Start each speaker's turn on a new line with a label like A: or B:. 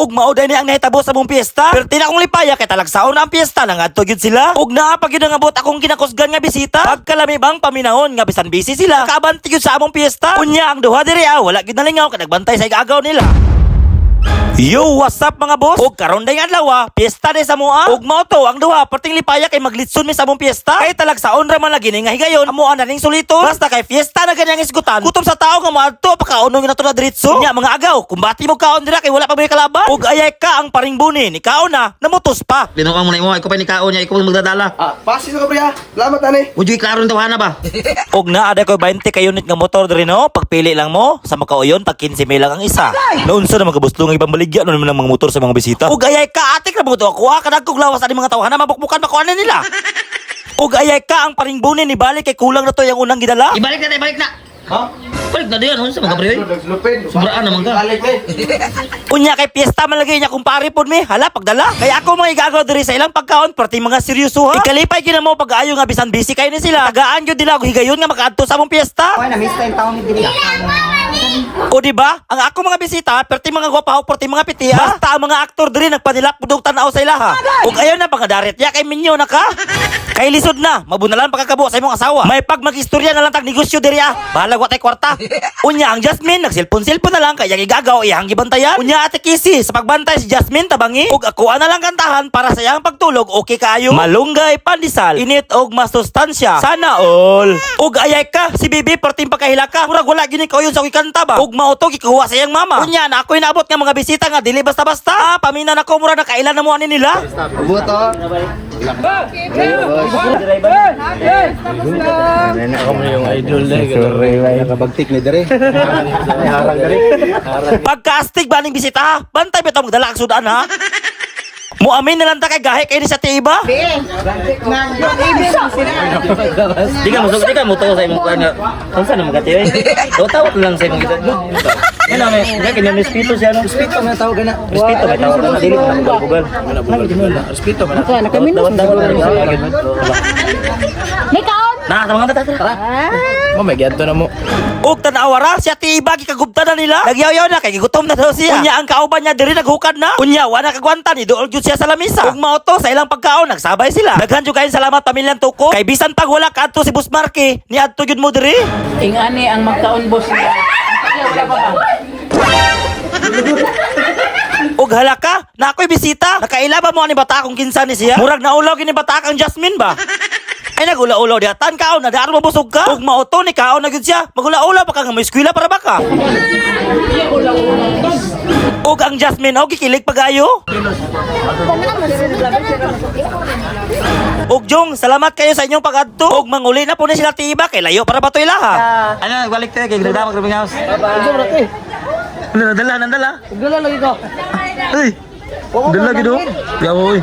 A: Ug mauday ni ang nahitabo sa mong piyesta. Pero tinakong lipaya kay talagsaon na ang piyesta nang adto gyud sila. Ug naa pa gyud ang akong kinakusgan nga bisita. Pagkalami bang paminahon nga bisan busy sila. Kabanti gyud sa among piyesta. Unya ang duha diri ah, wala gyud nalingaw kay nagbantay sa igagaw nila. Yo, what's up mga boss? Og karon day adlaw, ah, piyesta de sa moa. Og mao to ang duha perting lipaya kay maglitson mi sa among piyesta. Kay talagsaon ra man lagi ni nga higayon. Amo ana ning sulito. Basta kay piyesta na ganyang isgutan. Gutom sa tao nga moadto pagkaunong na to na diretso. Nya mga agaw, kumbati mo kaon dira kay wala pa may kalaban. Og ayay ka ang paring bunin, ni kaon na namutos pa.
B: Linong mo na mo, ikaw pa ni kaon niya, ikaw pa magdadala.
C: Ah, pasin ko pre ha. Salamat ani.
B: Ujoy klaro tawhana ba?
A: Og naada ko 20 ka unit nga motor diri no. Pagpili lang mo sa makauyon tag 15 mil lang ang isa. Noon sa mga buslong ibang baligya no naman ang mga motor sa mga bisita. Og ayay ka atik ra mo to ako ha kanang kog lawas ani mga tawhan na mabukbukan makuanan nila. Og ayay ka ang paring bunin ni balik kay kulang na to yung unang gidala.
B: Ibalik na, ibalik na.
C: Ha?
B: Balik na diyan, ano sa mga pre? Sobraan naman ka.
C: Balik eh.
A: Unya kay piyesta man lagi niya kumpare pod mi. Hala pagdala. Kaya ako mga igagaw diri sa ilang pagkaon perti mga seryoso ha. Ikalipay gina mo pag-ayo nga bisan busy kayo ni sila. Tagaan gyud nila og higayon nga makaadto sa among piyesta.
D: Ay, na-miss time taon ni Dili.
A: O di ba? Ang ako mga bisita, perti mga gwapaho, perti mga piti ha. Basta ang mga aktor diri nagpanilak pudog tanaw sa ilaha. Ug ayon na pangadaret ya kay minyo na ka. Kay lisod na, mabunalan pagkakabo sa imong asawa. May pag magistorya na lang tag negosyo diri ah. Bahala wa tay kwarta. Unya ang Jasmine nagsilpon-silpon na lang kay yang igagaw iyang gibantayan. Unya ate Kisi sa pagbantay si Jasmine tabangi. Ug ako na lang kantahan para sa iyang pagtulog okay kaayo. Malunggay pandisal, init og masustansya. Sana all. Ug ayay ka si Bibi perting pagkahilaka. Murag wala gyud ko yun sa kanta ba. Ug mao to gikuha sa iyang mama. Unya na ako inaabot nga mga bisita nga dili basta-basta. Ah, pamina na ko mura na kailan na mo ani nila.
C: Buto.
E: Ako mo yung idol na.
C: Nakabagtik ni dire. Harang dire.
A: Pagkaastig ba ning bisita? Bantay bitaw magdala ang sudan ha. Muamin na lang ta kay gahe kay ni sa tiba.
B: Di ka musog, di ka muto sa imong kuan naman katiyo eh. Tawat lang sa imong gitad. Ano may, nga kanya respeto siya no.
C: Spito na tawag na.
B: Respeto may tawag na dili na bugal-bugal.
C: Spito man.
B: Dawat dawat na
D: May kaon!
B: Na, tama nga tara.
E: Oh my God, to na mo.
A: Ug tanawara siya tiba gikagubta na nila. Nagyaw-yaw na kay gigutom na daw siya. Unya ang kauban niya diri naghukad na. Unya wa na kagwanta ni dool gyud siya sa lamisa. Ug mao to sa ilang pagkaon nagsabay sila. Daghan jud kayo salamat pamilyang tuko. Kay bisan pag wala kadto si Boss Marky, ni adto gyud mo diri.
F: Ingani ang magkaon boss niya.
A: Ug hala ka, na ako'y bisita. Nakaila ba mo ani bata akong kinsa ni siya? Murag naulaw gini bata kang Jasmine ba? Ay nagula-ulaw di atan kaon na daan mabusog ka. Ug mao to ni kaon na gyud siya. Magula-ulaw pa ka nga may eskwela para baka. Ug ang Jasmine og gikilig pagayo. Ug Jong, salamat kayo sa inyong pag-adto. Ug manguli na po ni sila tiba kay layo para bato ilaha.
B: Ano, balik tayo kay Gredama Grabbing House. Ano, nadala, nadala.
C: Dala lagi ko.
B: đi đứng là kia đúng. Dạ ôi.